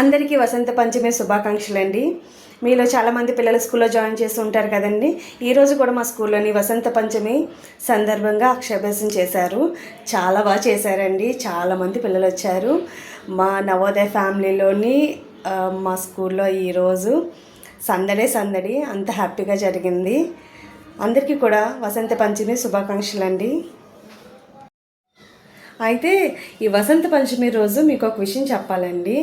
అందరికీ వసంత పంచమి శుభాకాంక్షలు అండి మీలో చాలామంది పిల్లలు స్కూల్లో జాయిన్ చేసి ఉంటారు కదండి. ఈరోజు కూడా మా స్కూల్లోని వసంత పంచమి సందర్భంగా అక్షరాభ్యాసం చేశారు. చాలా బాగా చేశారండి. చాలామంది పిల్లలు వచ్చారు. మా నవోదయ ఫ్యామిలీలోని మా స్కూల్లో ఈరోజు సందడే సందడి. అంత హ్యాపీగా జరిగింది. అందరికీ కూడా వసంత పంచమి శుభాకాంక్షలు అండి అయితే ఈ వసంత పంచమి రోజు మీకు ఒక విషయం చెప్పాలండి.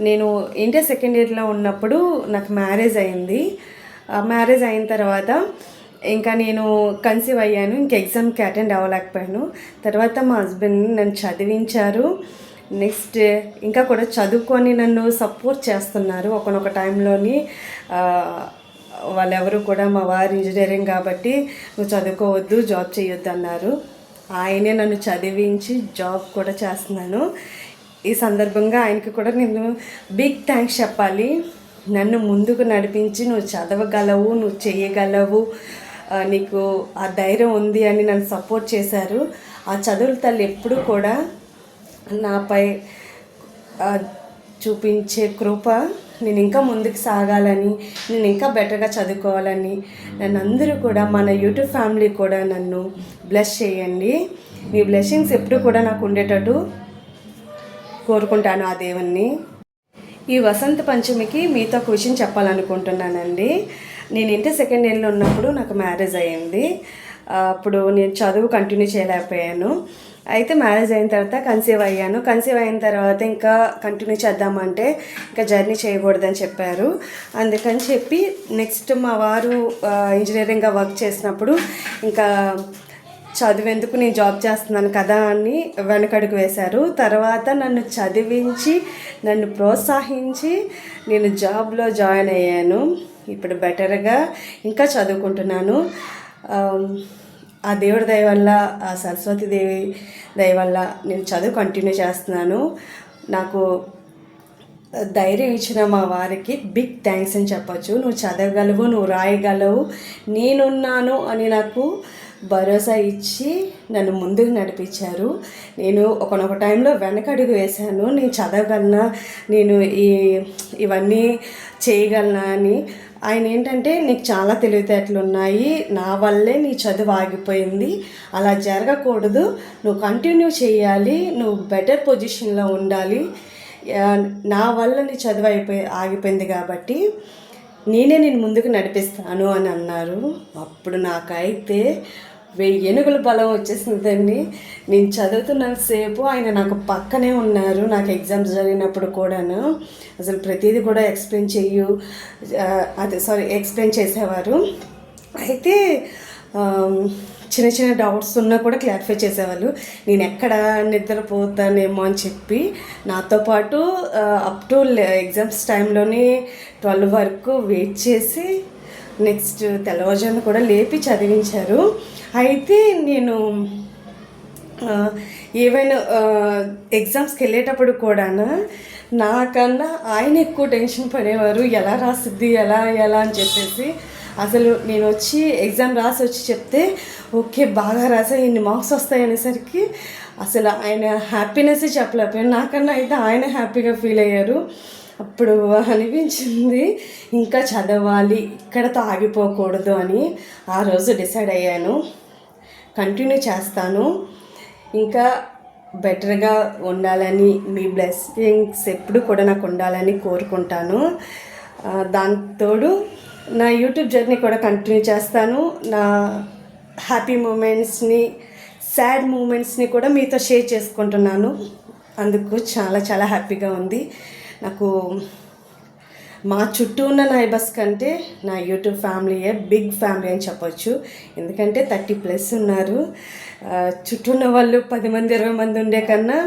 నేను ఇంటర్ సెకండ్ ఇయర్లో ఉన్నప్పుడు నాకు మ్యారేజ్ అయింది. మ్యారేజ్ అయిన తర్వాత ఇంకా నేను కన్సీవ్ అయ్యాను. ఇంక ఎగ్జామ్కి అటెండ్ అవ్వలేకపోయాను. తర్వాత మా హస్బెండ్ నన్ను చదివించారు. నెక్స్ట్ ఇంకా కూడా చదువుకొని నన్ను సపోర్ట్ చేస్తున్నారు ఒకనొక టైంలోని వాళ్ళెవరు కూడా మా వారు ఇంజనీరింగ్ కాబట్టి నువ్వు చదువుకోవద్దు జాబ్ చేయొద్దు అన్నారు ఆయనే నన్ను చదివించి జాబ్ కూడా చేస్తున్నాను. ఈ సందర్భంగా ఆయనకి కూడా నేను బిగ్ థ్యాంక్స్ చెప్పాలి. నన్ను ముందుకు నడిపించి నువ్వు చదవగలవు నువ్వు చేయగలవు నీకు ఆ ధైర్యం ఉంది అని నన్ను సపోర్ట్ చేశారు. ఆ చదువుల తల్లి ఎప్పుడు కూడా నాపై చూపించే కృప నేను ఇంకా ముందుకు సాగాలని నేను ఇంకా బెటర్గా చదువుకోవాలని నన్ను అందరూ కూడా మన యూట్యూబ్ ఫ్యామిలీ కూడా నన్ను బ్లెస్ చేయండి. మీ బ్లెస్సింగ్స్ ఎప్పుడు కూడా నాకు ఉండేటట్టు కోరుకుంటాను ఆ దేవుణ్ణి. ఈ వసంత పంచమికి మీతో ఒక విషయం చెప్పాలనుకుంటున్నానండి. నేను ఇంటర్ సెకండ్ ఇయర్లో ఉన్నప్పుడు నాకు మ్యారేజ్ అయ్యింది అప్పుడు నేను చదువు కంటిన్యూ చేయలేకపోయాను. అయితే మ్యారేజ్ అయిన తర్వాత కన్సీవ్ అయ్యాను. కన్సీవ్ అయిన తర్వాత ఇంకా కంటిన్యూ చేద్దామంటే ఇంకా జర్నీ చేయకూడదని చెప్పారు. అందుకని చెప్పి నెక్స్ట్ మా వారు ఇంజనీరింగ్గా వర్క్ చేసినప్పుడు ఇంకా చదివేందుకు నేను జాబ్ చేస్తున్నాను కదా అని వెనకడుగు వేశారు. తర్వాత నన్ను చదివించి నన్ను ప్రోత్సహించి నేను జాబ్లో జాయిన్ అయ్యాను. ఇప్పుడు బెటర్గా ఇంకా చదువుకుంటున్నాను. ఆ దేవుడి దయ వల్ల ఆ సరస్వతి దేవి దయ వల్ల నేను చదువు కంటిన్యూ చేస్తున్నాను. నాకు ధైర్యం ఇచ్చిన మా వారికి బిగ్ థ్యాంక్స్ అని చెప్పొచ్చు. నువ్వు చదవగలవు నువ్వు రాయగలవు నేనున్నాను అని నాకు భరోసా ఇచ్చి నన్ను ముందుకు నడిపించారు. నేను ఒకనొక టైంలో వెనకడుగు వేశాను. నేను చదవగలనా? నేను ఈ ఇవన్నీ చేయగలనా అని. ఆయన ఏంటంటే నీకు చాలా తెలివితేటలు ఉన్నాయి. నా వల్లే నీ చదువు ఆగిపోయింది. అలా జరగకూడదు. నువ్వు కంటిన్యూ చేయాలి. నువ్వు బెటర్ పొజిషన్లో ఉండాలి. నా వల్ల నీ చదువు అయిపోయి ఆగిపోయింది కాబట్టి నేనే నేను ముందుకు నడిపిస్తాను అని అన్నారు. అప్పుడు నాకైతే వెయ్యి ఏనుగుల బలం వచ్చేసిందండి. నేను చదువుతున్నంతసేపు ఆయన నాకు పక్కనే ఉన్నారు నాకు ఎగ్జామ్స్ జరిగినప్పుడు కూడాను. అసలు ప్రతిదీ కూడా ఎక్స్ప్లెయిన్ చెయ్యు అదే సారీ ఎక్స్ప్లెయిన్ చేసేవారు. అయితే చిన్న చిన్న డౌట్స్ ఉన్నా కూడా క్లారిఫై చేసేవాళ్ళు. నేను ఎక్కడ నిద్రపోతానేమో అని చెప్పి నాతో పాటు అప్ టు ఎగ్జామ్స్ టైంలోనే ట్వెల్వ్ వరకు వెయిట్ చేసి నెక్స్ట్ తెల్లవారుజామున కూడా లేపి చదివించారు. అయితే నేను ఏవైనా ఎగ్జామ్స్కి వెళ్ళేటప్పుడు కూడా నాకన్నా ఆయన ఎక్కువ టెన్షన్ పడేవారు ఎలా రాసిద్ది ఎలా ఎలా అని చెప్పేసి. అసలు నేను వచ్చి ఎగ్జామ్ రాసి వచ్చి చెప్తే ఓకే బాగా రాసా ఇన్ని మార్క్స్ వస్తాయి అనేసరికి అసలు ఆయన హ్యాపీనెస్ చెప్పలేకపోయాను నాకన్నా అయితే ఆయన హ్యాపీగా ఫీల్ అయ్యారు. అప్పుడు అనిపించింది ఇంకా చదవాలి ఇక్కడతో ఆగిపోకూడదు అని ఆ రోజు డిసైడ్ అయ్యాను. కంటిన్యూ చేస్తాను. ఇంకా బెటర్గా ఉండాలని మీ బ్లెస్సింగ్స్ ఎప్పుడు కూడా నాకు ఉండాలని కోరుకుంటాను. దాంతోడు నా యూట్యూబ్ జర్నీ కూడా కంటిన్యూ చేస్తాను. నా హ్యాపీ మూమెంట్స్ని సాడ్ మూమెంట్స్ని కూడా మీతో షేర్ చేసుకుంటున్నాను. అందుకు చాలా చాలా హ్యాపీగా ఉంది. నాకు మా చుట్టూ ఉన్న నైబర్స్ కంటే నా యూట్యూబ్ ఫ్యామిలీయే బిగ్ ఫ్యామిలీ అని చెప్పొచ్చు. ఎందుకంటే థర్టీ ప్లస్ ఉన్నారు. చుట్టూ ఉన్న వాళ్ళు పది మంది ఇరవై మంది ఉండే కన్నా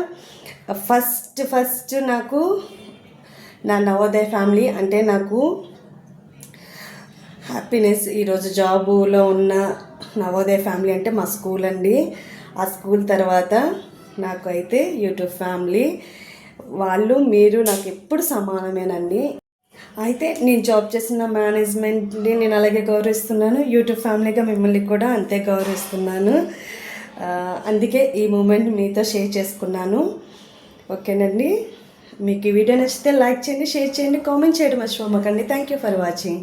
ఫస్ట్ ఫస్ట్ నాకు నా నవోదయ ఫ్యామిలీ అంటే నాకు హ్యాపీనెస్. ఈరోజు జాబులో ఉన్న నవోదయ ఫ్యామిలీ అంటే మా స్కూల్ అండి. ఆ స్కూల్ తర్వాత నాకు అయితే యూట్యూబ్ ఫ్యామిలీ వాళ్ళు మీరు నాకు ఎప్పుడు సమానమేనండి. అయితే నేను జాబ్ చేసిన మేనేజ్మెంట్ని నేను అలాగే గౌరవిస్తున్నాను. యూట్యూబ్ ఫ్యామిలీగా మిమ్మల్ని కూడా అంతే గౌరవిస్తున్నాను. అందుకే ఈ మూమెంట్ మీతో షేర్ చేసుకున్నాను. ఓకేనండి? మీకు ఈ వీడియో నచ్చితే లైక్ చేయండి షేర్ చేయండి కామెంట్ చేయడం మర్చిపోమకండి. Thank you for watching.